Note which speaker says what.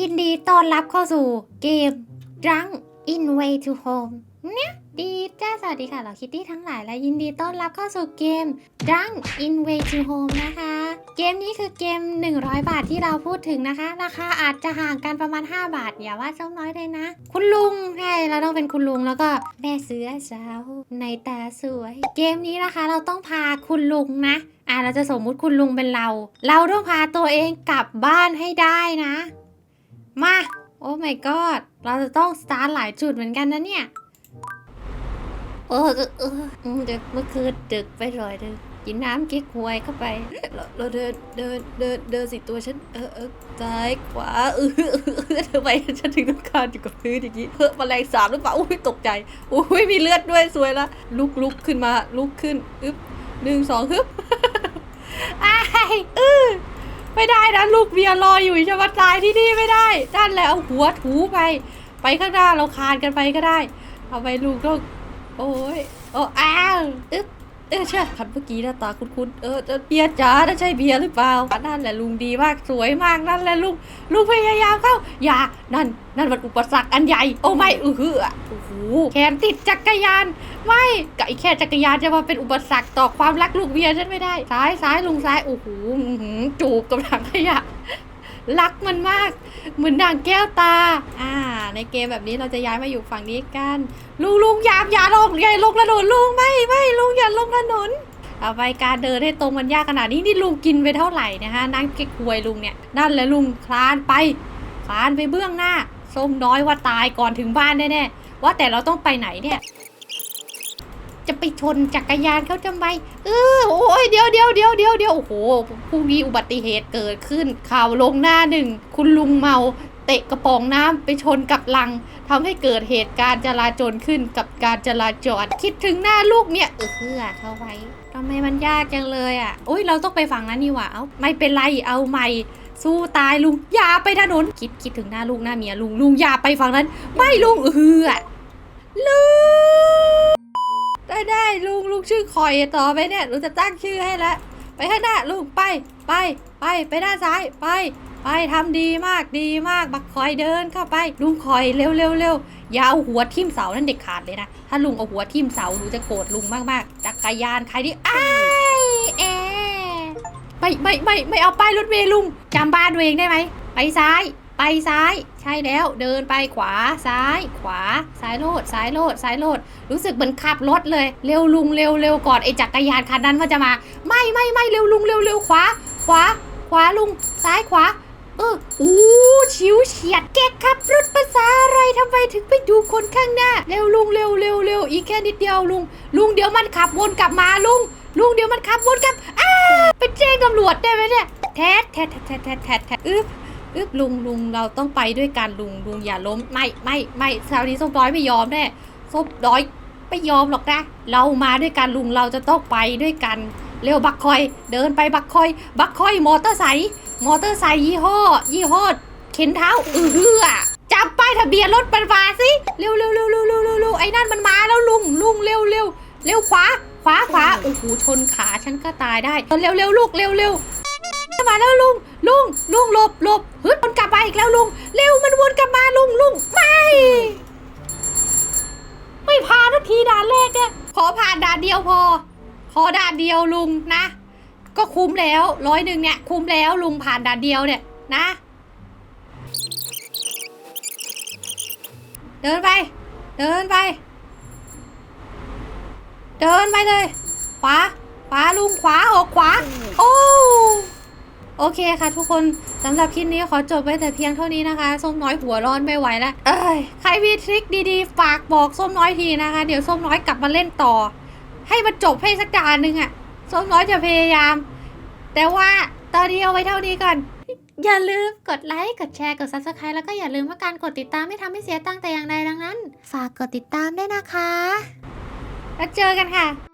Speaker 1: ยินดีต้อนรับเข้าสู่เกม Drunk in Way to Home เนี่ยดีจ้าสวัสดีค่ะเราคิตตี้ทั้งหลายและยินดีต้อนรับเข้าสู่เกม Drunk in Way to Home นะคะ เกมนี้คือเกม 100 บาทที่เราพูดถึงนะคะ ราคาอาจจะห่างกันประมาณ 5 บาท อย่าว่าส้มน้อยเลยนะ คุณลุงใช่เราต้องเป็นคุณลุงแล้วก็แม่เสือสาวในตาสวย เกมนี้นะคะเราต้องพาคุณลุงนะอะเราจะสมมุติคุณลุงเป็นเรา เราต้องพาตัวเองกลับบ้านให้ได้นะ มา โอ้ my god เราจะต้องสตาร์ทหลายจุดเหมือนกันนะเนี่ยเออเออเด็กเมื่อคืนดึกไปหน่อยนึงกินน้ำเก๊กฮวยเข้าไปเราเราเดินเดินเดินเดินสิตัวฉัน เออเออซ้ายขวาเออเออเออทำไมฉันถึงต้องการอยู่กับพื้นอย่างนี้เฮ้ยแมลงสาบหรือเปล่าอุ้ยตกใจอุ้ยมีเลือดด้วยสวยละลุกลุกขึ้นมาลุกขึ้นอึ๊บหนึ่งสองฮึบอ้ายเออ ไม่ได้นะลูกเบียร์รออยู่จะมาตายที่นี่ไม่ได้ด้านแหละเอาหัวถูไป ไปข้างหน้าเราคานกันไปก็ได้เอาไปลูกก็โอ้ยโอ้อ้าวอึ๊บ เออใช่คันเมื่อกี้หน้าตาคุ้นๆเออเออเบียร์จ๋านั่นใช่เบียร์หรือเปล่านั่นแหละลุงดีมากสวยมากนั่นแหละลุงลุงพยายามเข้าอย่านั่นนั่นมันอุปสรรคอันใหญ่โอ้ไม่เออหือโอ้โหแขนติดจักรยาน ไม่กับไอ้แค่จักรยานจะมาเป็นอุปสรรคต่อความรักลูกเบียร์ฉันไม่ได้ซ้ายซ้ายลุงซ้ายโอ้โหหือจูบกับถังขยะ รักมันมาก เหมือนด่างแก้วตา อ่า ในเกมแบบนี้เราจะย้ายมาอยู่ฝั่งนี้กัน ลุงลุงยาอย่าลงอย่าลงถนนลุงไม่ไม่ลุงอย่าลงถนนเอาไปการเดินให้ตรงมันยากขนาดนี้นี่ลุงกินไปเท่าไหร่นะฮะนั่งเก๊กฮวยลุงเนี่ยนั่นแหละลุงคลานไปคลานไปเบื้องหน้าส้มน้อยว่าตายก่อนถึงบ้านแน่ๆว่าแต่เราต้องไปไหนเนี่ย จะไปชนจักรยานเขาทำไมเออโอ้ยเดี๋ยวเดี๋ยวเดี๋ยวเดี๋ยวเดี๋ยวโอ้โหผู้มีอุบัติเหตุเกิดขึ้น ข่าวลงหน้าหนึ่ง คุณลุงเมาเตะกระป๋องน้ำไปชนกับลังทำให้เกิดเหตุการณ์จราจรขึ้นกับการจราจรคิดถึงหน้าลูกเนี่ยเออเพื่อเข้าไว้ทำไมมันยากจังเลยอะโอ้ยเราต้องไปฝั่งนั้นนี่หว่าเอาไม่เป็นไรเอาใหม่สู้ตายลุงอย่าไปถนนคิดคิดถึงหน้าลูกหน้าเมียลุงลุงอย่าไปฝั่งนั้น ไม่ลุงเออลุง ได้ได้ลุงลุงชื่อคอยต่อไปเนี่ยลุงจะตั้งชื่อให้แล้วไปข้างหน้าลุงไปไปไปไปด้านซ้ายไป ไปทำดีมากดีมากบักคอยเดินเข้าไป ลุงคอยเร็วเร็วเร็วอย่าเอาหัวทิ่มเสานั่นเด็ดขาดเลยนะถ้าลุงเอาหัวทิ่มเสาหนูจะโกรธลุงมากๆจักรยานใครที่อ้ายแอไม่ไม่ไม่ไม่เอาป้ายรถเมล์ลุงจำบ้านตัวเองได้ไหมไปซ้าย ไปซ้าย ใช่แล้ว เดินไปขวาซ้าย ขวาซ้ายโลดซ้ายโลดซ้ายโลด รู้สึกเหมือนขับรถเลย เร็วลุงเร็วเร็วก่อนไอ้จักรยานคันนั้นมันจะมา ไม่ไม่ไม่เร็วลุงเร็วเร็วขวา ขวา ขวาลุง ซ้ายขวา เอออู้ชิวเฉียดแกขับรถภาษาอะไรทำไมถึงไปดูคนข้างหน้า เร็วลุงเร็วเร็วเร็วอีกแค่นิดเดียวลุง ลุงเดี๋ยวมันขับวนกลับมาลุง ลุงเดี๋ยวมันขับวนกลับอ้าไปแจ้งตำรวจได้ไหมเนี่ยแทดแทดแทดแทดแทดแทดอึ๊บ อึบลุงลุงเราต้องไปด้วยกันลุงลุงอย่าล้มไม่ไม่ไม่คราวนี้ส้มน้อยไม่ยอมแน่ส้มน้อยไม่ยอมหรอกนะเรามาด้วยกันลุงเราจะต้องไปด้วยกัน เร็วบักคอย เดินไปบักคอย บักคอยมอเตอร์ไซค์มอเตอร์ไซค์ยี่ห้อ ยี่ห้อเข็นเท้าเออเหือจับป้ายทะเบียนรถมันมาสิเร็วเร็วเร็วเร็วเร็วเร็วเร็วไอ้นั่นมันมาแล้วลุงลุงเร็วเร็วเร็วขวาขวาขวาโอ้โหชนขาฉันก็ตายได้เร็วเร็วลูกเร็วเร็ว มาแล้วลุง ลุง ลุงหลบหลบฮึดมันกลับมาอีกแล้วลุง เร็วมันวนกลับมาลุงลุงไม่ ไม่ผ่านนาทีด่านแรกเนี่ยขอผ่านด่านเดียวพอ ขอด่านเดียวลุงนะ ก็คุ้มแล้วร้อยหนึ่งเนี่ย คุ้มแล้วลุงผ่านด่านเดียวเนี่ยนะ เดินไป เดินไป เดินไปเลย ขวา ขวาลุงขวาออกขวา โอ้ โอเคค่ะทุกคนสำหรับคลิปนี้ขอจบไว้แต่เพียงเท่านี้นะคะ ส้มน้อยหัวร้อนไม่ไหวแล้วเอ้ยใครมีทริคดีๆ ฝากบอกส้มน้อยทีนะคะ เดี๋ยวส้มน้อยกลับมาเล่นต่อ ให้มันจบให้สักด่านหนึ่งอะส้มน้อยจะพยายาม แต่ว่าตอนนี้เอาไว้เท่านี้ก่อน อย่าลืมกดไลค์ กดแชร์ กด subscribe แล้วก็อย่าลืมว่าการกดติดตามไม่ทำให้เสียตังค์แต่อย่างใดดังนั้น ฝากกดติดตามด้วยนะคะ แล้วเจอกันค่ะ